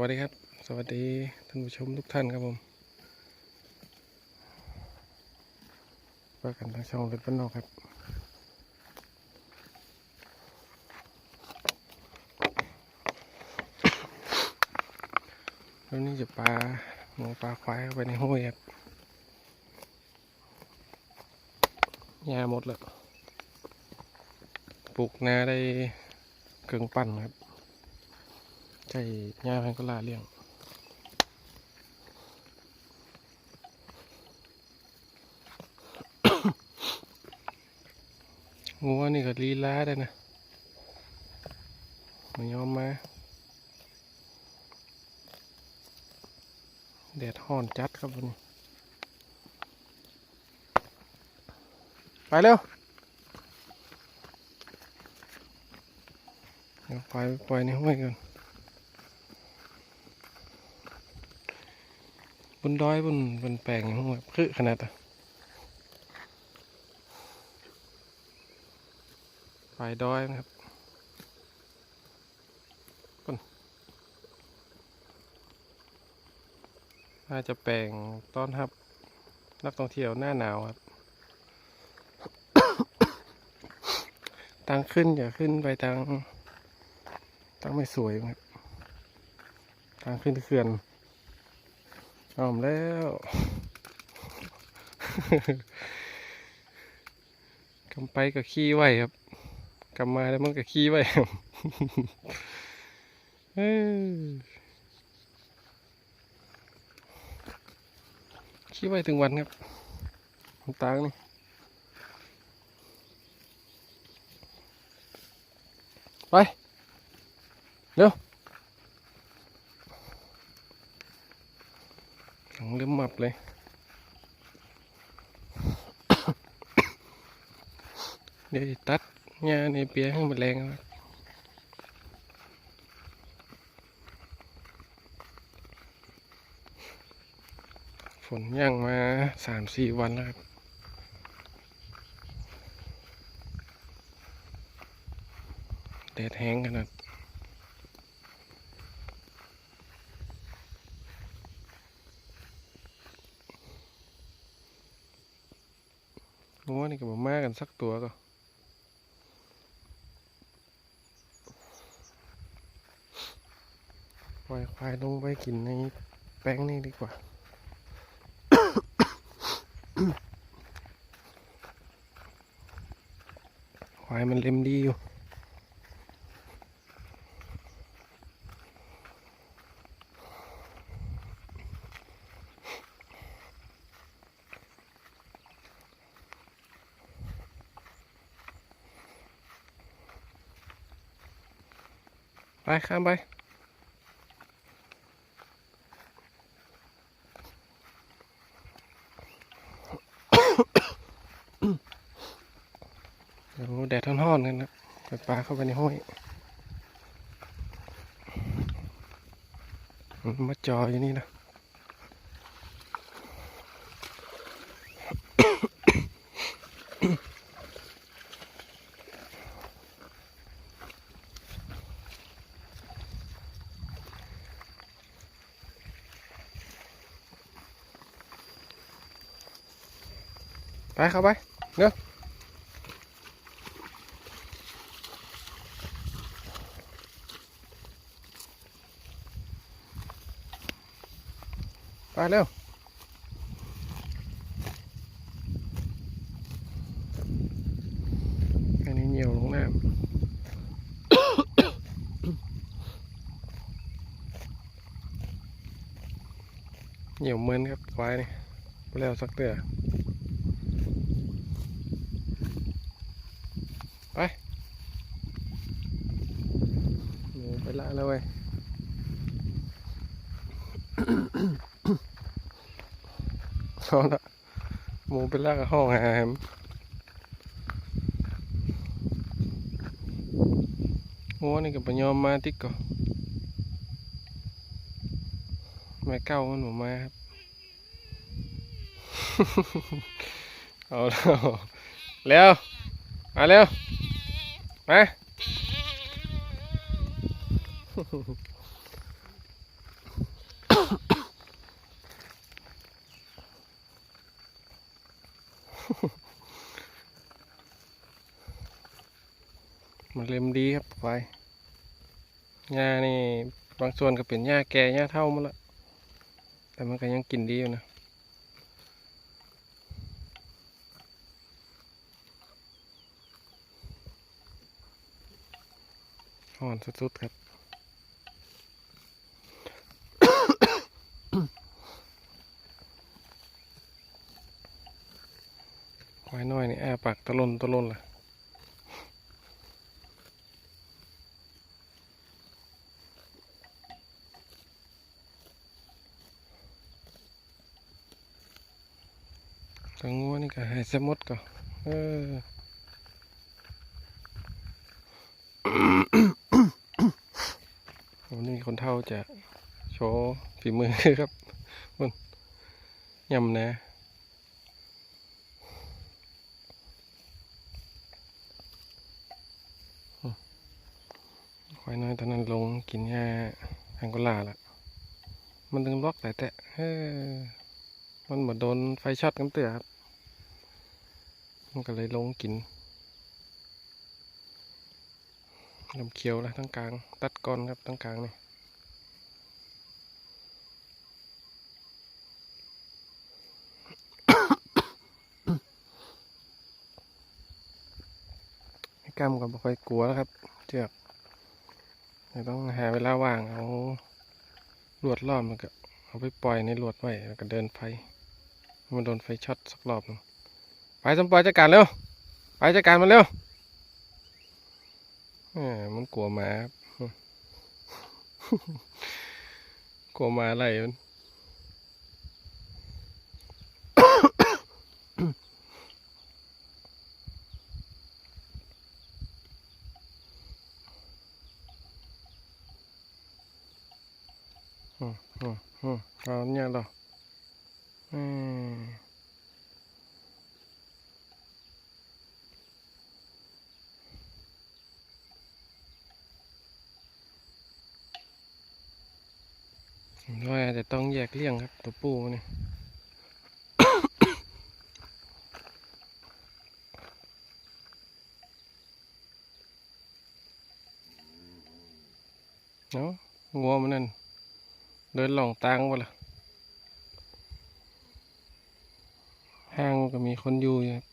วัสดีครับ สวัสดีท่านผู้ชมทุกท่านครับผมว่ากันทางช่องเล็ดบ้านนอกครับ แล้วนี่จะปลาหมูปลาควายเข้าไปในห้วยครับหญ้าหมดแล้ว ปลูกนาได้เกิงปั่นครับ ใช่หญ้าพันก็ลาเลี้ยงงัวนี่ก็ลีลาได้นะม่ยอมมา แดดห้อนจัดครับวันนี้ ไปเร็วเดี๋ยวปล่อยปล่อยในห้วยก่อน นดอยบนบนแปลงห้วยคือขนาดอะไปดอยนะครับก่นน่าจะแปลงต้อนรับ นักท่องเที่ยวหน้าหนาวครับทางขึ้นอย่าขึ้นไปทางทางไม่สวยครับทางขึ้นเขื่อน อ้อมแล้ว กำไปกับขี้ไว้ครับ กำมาแล้วมันก็ขี้ไว้ครับขี้ไว้ถึงวันครับตางนี่ไปเร็วหลัง เริ่มมับเลย เดี๋ยวตัดหญ้าในเปียให้มันแรงครับฝนย่างมาสามสี่วันแล้วครับแดดแห้งขนาดงัวนี่ก็บ่มากัน สักตัวก็ ปล่อยควายลงไปกินในแป้งนี่ดีกว่า ควายมันเล็มดีอยู่ ไปข้ามไปเดี๋ยวแดดท่อนๆกันนะเปปลาเข้าไปในห้อยมาจออยู่นี่นะ ไปเข้าไปเร็วไปเร็วอันนี้เหนียวลงน้ำเหนียวเหมือนครับควายนี่ไปแล้วสักเตือ ไปหมูไปละ แล้วเว้ยเอาละมูไปละกับห้องแฮมโอ้นี่กับปยอมมาติ๊กก่อนแม่เก้ามันหมูมาครับ เอาแล้วแล้วมาเร็วมา มันเล็มดีครับไปายหญ้านี่ บางส่วนก็เป็นหญ้าแก่หญ้าเท่ามาละ แต่มันก็ยังกินดีอยู่นะห่อนสุดๆครับ ควายน้อยนี่แอปากตะลนตะลนล่ะตังัวนี่ก็ให้สมดก่อนเออวันนี้คนเท่าจะโชว์ฝีมือครับมันยำนะ ควายน้อยตอนนั้นลงกินหญ้าแองโกลาละมันถึงล็อกแต่แต่เออมันเหมือนโดนไฟช็อตกันเตือครับ มันก็เลยลงกินลำเขียวและทั้งกลาง ตัดก้อนครับทั้งกลางนี่ให้กล้ามก็ไม่ค่อยกลัวแล้วครับเชือกเรา ต้องหาเวลาว่างเอาลวดล้อบมันก็เอาไปปล่อยในลวดไว้แล้วก็เดินไฟมันโดนไฟช็อตสักรอบนึงไปสมปอยจัดการเร็วไปจัดการมันเร็วมันกลัวหมาครับกลัวหมาอะไรมัน อืม อืมอืมเอาเนี่ยเหรออืมว่าจะต้องแยกเลี่ยงครับ ตัวปูนนี่เนาะงัวมันนั่น เดินหลองตังวะล่ะห้างก็มีคนอยู่อยู่ครับ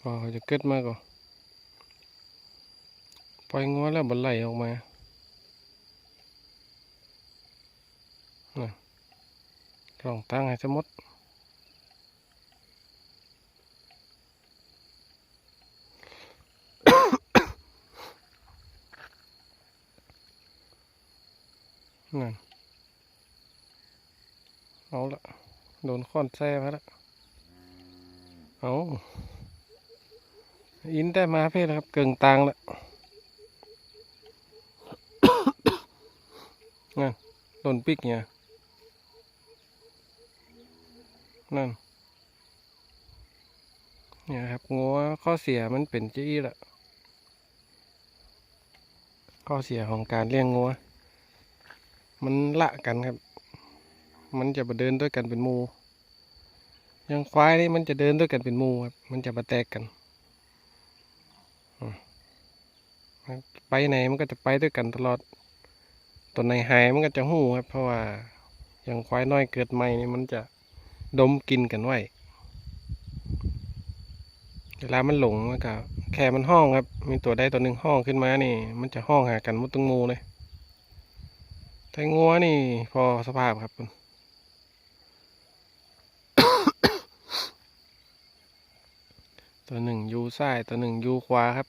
พอจะเกิดมาก่อนปล่อยงัวแล้วบันไหลออกมาน่ะหลองตังให้สมดนเอาละโด นค้อนแซ่มาละเอาอินแต่มาเพศครับ เกิงตังและนั่นโดนปิกเนี่ย นั่น เนี่ยครับงัวข้อเสียมันเป็นจี้ละข้อเสียของการเลี้ยงงัว มันละกันครับ มันจะมาเดินด้วยกันเป็นมู ยังควายนี่มันจะเดินด้วยกันเป็นหมูครับ มันจะมาแตกกันอืมไปไหนมันก็จะไปด้วยกันตลอด ตัวไหนหายมันก็จะหู้ครับ เพราะว่าอย่างควายน้อยเกิดใหม่นี่มันจะดมกินกันไว้ เวลามันหลงมันก็แค่มันห้องครับ มีตัวใดตัวหนึ่งห้องขึ้นมานี่ มันจะห้องหากันมุดตึงมูเลย แต่งัวนี่พอสภาพครับ ตัวหนึ่งยูซ้ายตัวหนึ่งยูขวาครับ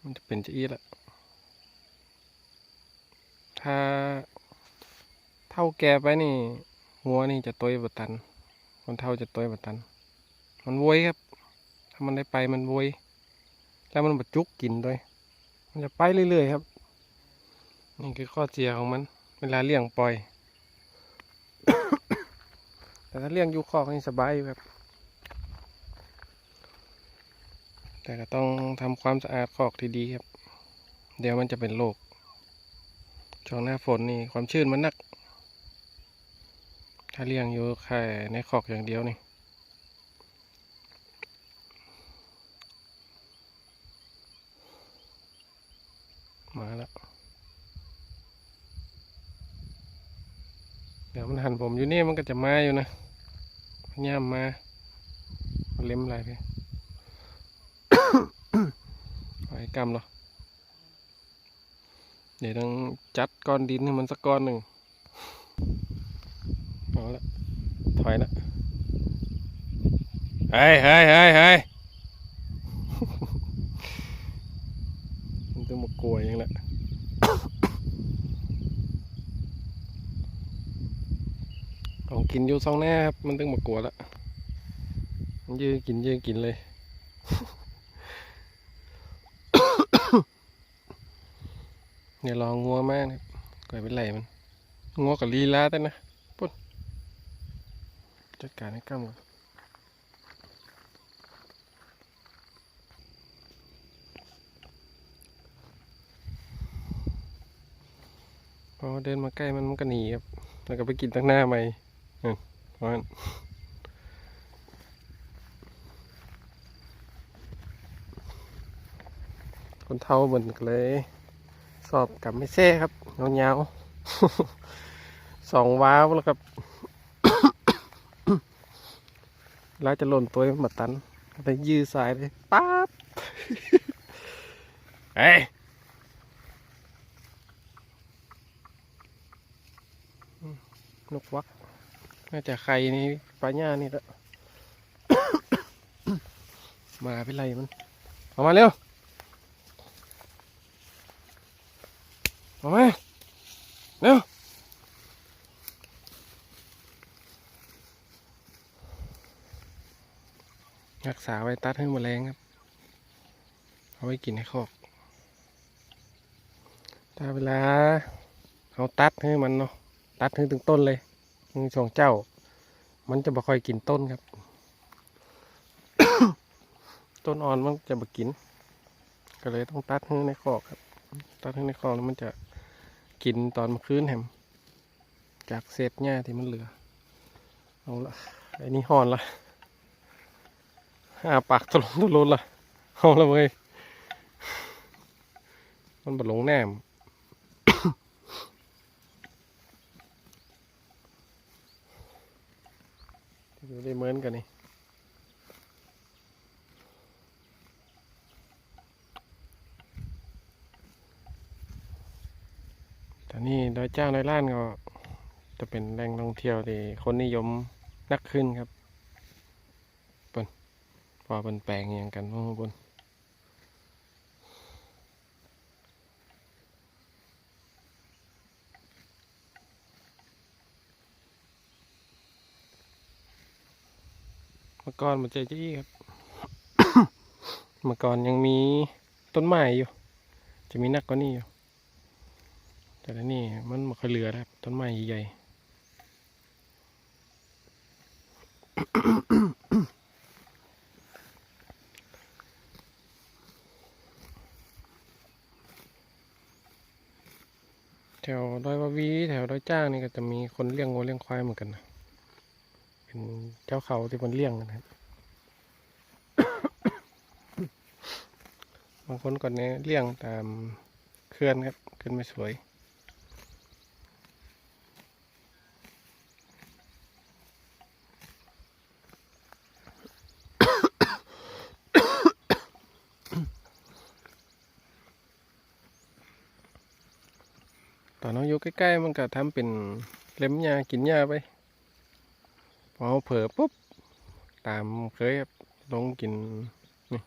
มันจะเป็นจะอีละถ้าเท่าแกไปนี่งัวนี่จะตัวบตันคนเท่าจะตัวบตัน มันโวยครับ ถ้ามันได้ไปมันโวยแล้วมันบรจุกกินด้วย มันจะไปเรื่อยๆครับ นี่คือข้อเสียของมัน เวลาเลี้ยงปล่อย แต่ถ้าเลี้ยงอยู่คอกนี่สบายอยู่ครับ แต่ก็ต้องทำความสะอาดคอกดีๆครับ เดี๋ยวมันจะเป็นโรคช่วงหน้าฝนนี่ความชื้นมันนัก ถ้าเลี้ยงอยู่แค่ในคอกอย่างเดียวนี่มาแล้วเดี๋ยวมันหันผมอยู่นี่มันก็จะมาอยู่นะย่ามมาเล็มอะไรไป ไอ้กำเหรอเดี๋ยวต้องจัดก้อนดินให้มันสักก้อนหนึ่งเอาละถอยละเฮ้ยเฮ้ยเฮ้ยเฮ้ยมันต้องมากลัวอย่างละของกินอยู่สองแน่ครับ มันต้องมากลัวละมันยื้อกินยื้อกินเลย เนี่ยลองงัวมากนะก่อยเป็นไรมันงัวกับลีลาแต่นะปุ๊บจัดการให้กล้ามก่อนพอเดินมาใกล้มันมันก็หนีครับ แล้วก็ไปกินตั้งหน้าใหม่นั่นเพราะฉะนั้นคนเท่าเหมือนกันเลย สอบกับไม่เซ่ครับเงาๆสองว้าวแล้วครับแล้วจะหล่นตัวมาตันไปยื้อสายเลยป๊าบเฮ้ยอืมนกวัก น่าจะใครนี่ปลาหญ้านี่ละมาเป็นไรมันเอามาเร็ว เอามาเร็วรักษาไว้ตัดให้แมลงครับ เอาไว้กินให้คอกถ้าเวลาเอาตัดให้มันเนาะ ตัดให้ถึงต้นเลยมีสองเจ้า มันจะบ่ค่อยกินต้นครับ ต้นอ่อนมันจะบ่กิน ก็เลยต้องตัดให้ในคอกครับ ตัดให้ในคอกแล้วมันจะ กินตอนมื่อคืนแฮมจากเศษหญ้าที่มันเหลือ เอาละไอ้นี่ห่อนละอาปากตะลงตะลุนละเอาละเว้ยมันบดลงแนมอยู่ได้เหมือนกันนี่ แต่นี่ดอยจ้างดอยล้านก็จะเป็นแหล่งท่องเที่ยวที่คนนิยมนักขึ้นครับเปิ้นเพอเป็นแปลงอย่างกันพวกบนเมื่อก่อนมันจะจี้ครับ เมื่อก่อนยังมีต้นไม้อยู่ จะมีนักกว่านี้อยู่ แต่ละนี่มันม่ค่อยเหลือครับต้นไม้ใหญ่แถวดอยวาวีแถวดอยจ้างนี่ก็จะมีคนเลี้ยงวัวเลี้ยงควายเหมือนกันนะเป็นเจ้าเขาที่มันเลี้ยงกันครับบางคนก่อนเนี่ยเลี้ยงตามเขื่อนครับขื่อนไม่สวย ตอนเราอยู่ ใกล้มันก็ทำเป็นเล็มหญ้ากินหญ้าไป พอเผลอปุ๊บ ตามเคยครับลงกินนี่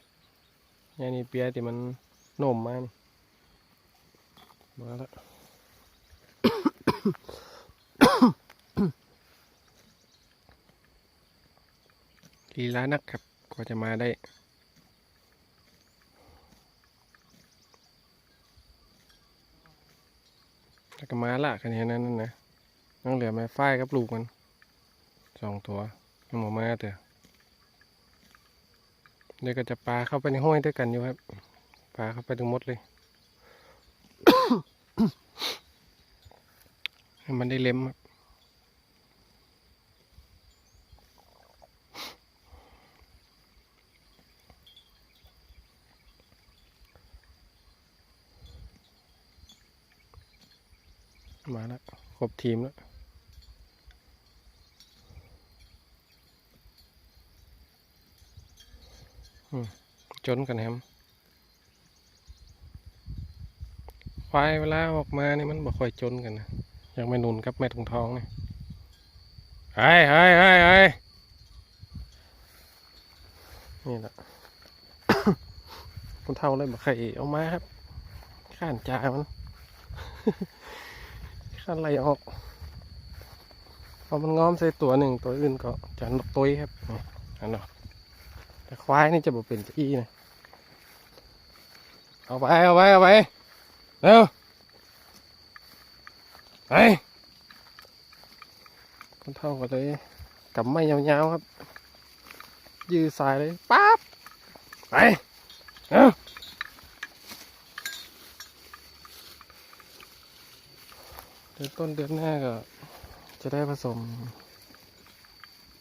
หญ้านี่เปียที่มันโนมมานี่มาแล้วลีลานักครับกว่าจะมาได้ แล้วก็มาละคันนั้นนั่นนะน้องเหลือแม่ฝ้ายกับลูกมันสองตัวมันหมมาเถอะเดี๋ยวก็จะปลาเข้าไปในห้วยด้วยกันอยู่ครับปลาเข้าไปถึงหมดเลยให้มันได้เล็มครับ บทีมแล้วจนกันแฮมควายเวลาออกมานี่มันบ่ค่อยจนกันนะยังไม่นุนกับแม่ทองทองนี่ไอ้ไอ้ไอ้ไอ้นี่แหละคนเท่าเลยบ่ใครเอามาครับข้านจ่ามัน ข้นไล่ออกพอมันง้อมใส่ตัวหนึ่งตัวอื่นก็จะนกตุยครับนี่อันเนาะแต่ควายนี่จะบ่เป็นอีนะเอาไปเอาไปเอาไปเร็วไปคนเท่าก็เลยกำไม้ยาวๆครับ ยืดสายเลยปั๊บไปเอ้า เดือนต้นเดือนหน้าก็ จะได้ผสม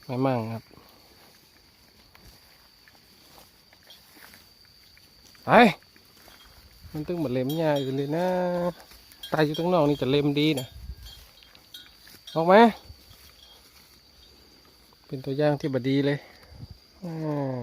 ไม่มั่งครับ ไป มันต้องหมาเล็มหญ้าอื่นเลยนะ ตายอยู่ตั้งนอกนี่จะเล็มดีนะออกมเป็นตัวอย่างที่บดีเลยอ่า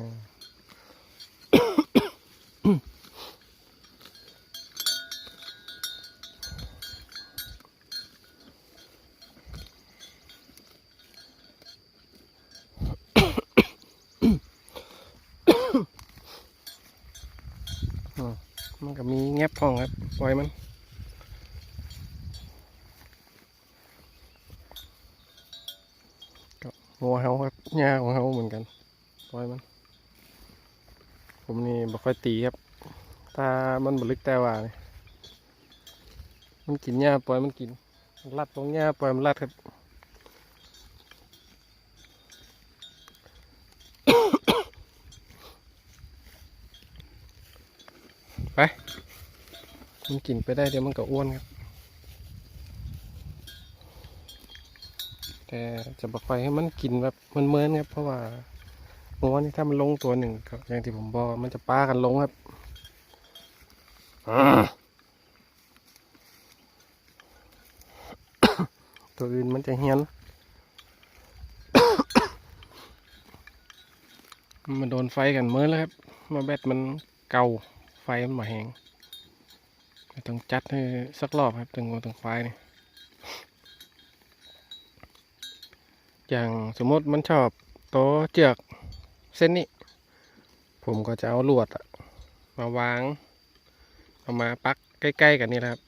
มันก็มีแงบพองครับปล่อยมันก็งัวเฮาครับหญ้าของเฮาเหมือนกันปล่อยมัน ผมนี่บ่ค่อยตีครับถ้ามันบลึกแต่ว่านี่มันกินหญ้าปล่อยมันกินมันลัดลงหญ้าปล่อยมันลัดครับ มันกินไปได้เดี๋ยวมันก็อ้วนครับ แต่จะบอกไปให้มันกินแบบมันเมินๆครับ เพราะว่างัวนี่ถ้ามันลงตัวหนึ่งก็อย่างที่ผมบอกมันจะป้ากันลงครับตัวอื่นมันจะเฮียนมันโดนไฟกันเมินแล้วครับ มาแบตมันเก่าไฟมันมาแหง ต้องจัดให้สักรอบครับถึงวัวถึงควายนี่อย่างสมมติมันชอบโตเจือกเส้นนี้ ผมก็จะเอาลวดมาวาง เอามาปักใกล้ๆกันนี่แหละครับ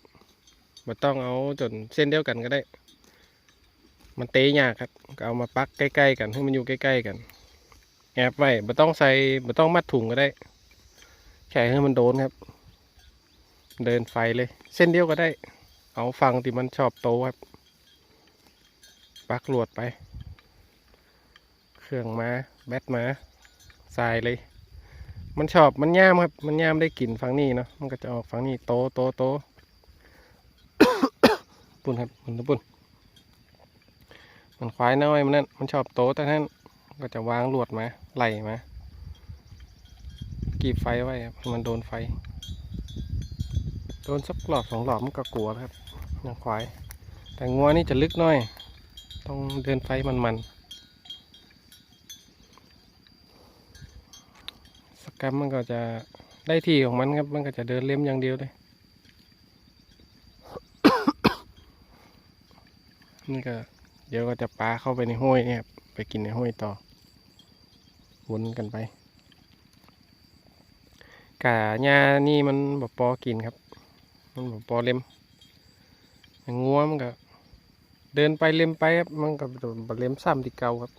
ไม่ต้องเอาจนเส้นเดียวกันก็ได้ มันเตะยากครับก็เอามาปักใกล้ๆกันให้มันอยู่ใกล้ๆกัน แอบไว้ไม่ต้องใส่ไม่ต้องมัดถุงก็ได้แค่ให้มันโดนครับ เดินไฟเลย เส้นเดียวก็ได้ เอาฟังที่มันชอบโตครับ ปักลวดไป เครื่องมา แบตมาใส่เลย มันชอบมันย่ามครับ มันย่ามได้กลิ่นฟังนี่เนาะมันก็จะออกฟังนี่โตโตโตปุ่นครับมันปุ่นมันควายน้อยมันนั่นมันชอบโตแต่นั้นก็จะวางหลวดมาไหลมากีบไฟไว้ครับมันโดนไฟ โดนสักหลอบสองหลอบมันก็กลัวครับอย่างควาย แต่งัวนี่จะลึกหน่อย ต้องเดินไฟมันๆสกรรมมันก็จะได้ที่ของมันครับ มันก็จะเดินเล่มอย่างเดียวเลย นี่ก็เดี๋ยวก็จะปลาเข้าไปในห้วยเนี่ยครับไปกินในห้วยต่อ วนกันไปกาหญ้านี่มันบ่ปอกินครับ มันบ่ปอเล็มอย่างงัวมันก็ เดินไปเล็มไปครับมันก็บ่เล็มซ้ำที่เก่าครับ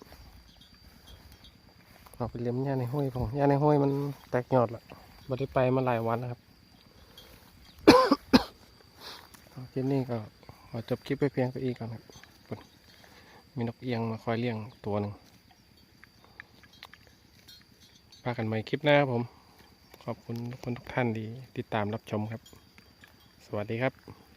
เอาไปเล็มหญ้าในห้วยผมหญ้าในห้วยมันแตกยอดละบ่ได้ไปมาหลายวันแล้วครับคลิปนี้ก็ขอจบคลิปไปเพียงเท่านี้ก่อนครับมีนกเอียงมาคอยเลี้ยงตัวหนึ่งพากันใหม่คลิปหน้าครับผม ขอบคุณทุกคนทุกท่านที่ติดตามรับชมครับ วัสดีครับ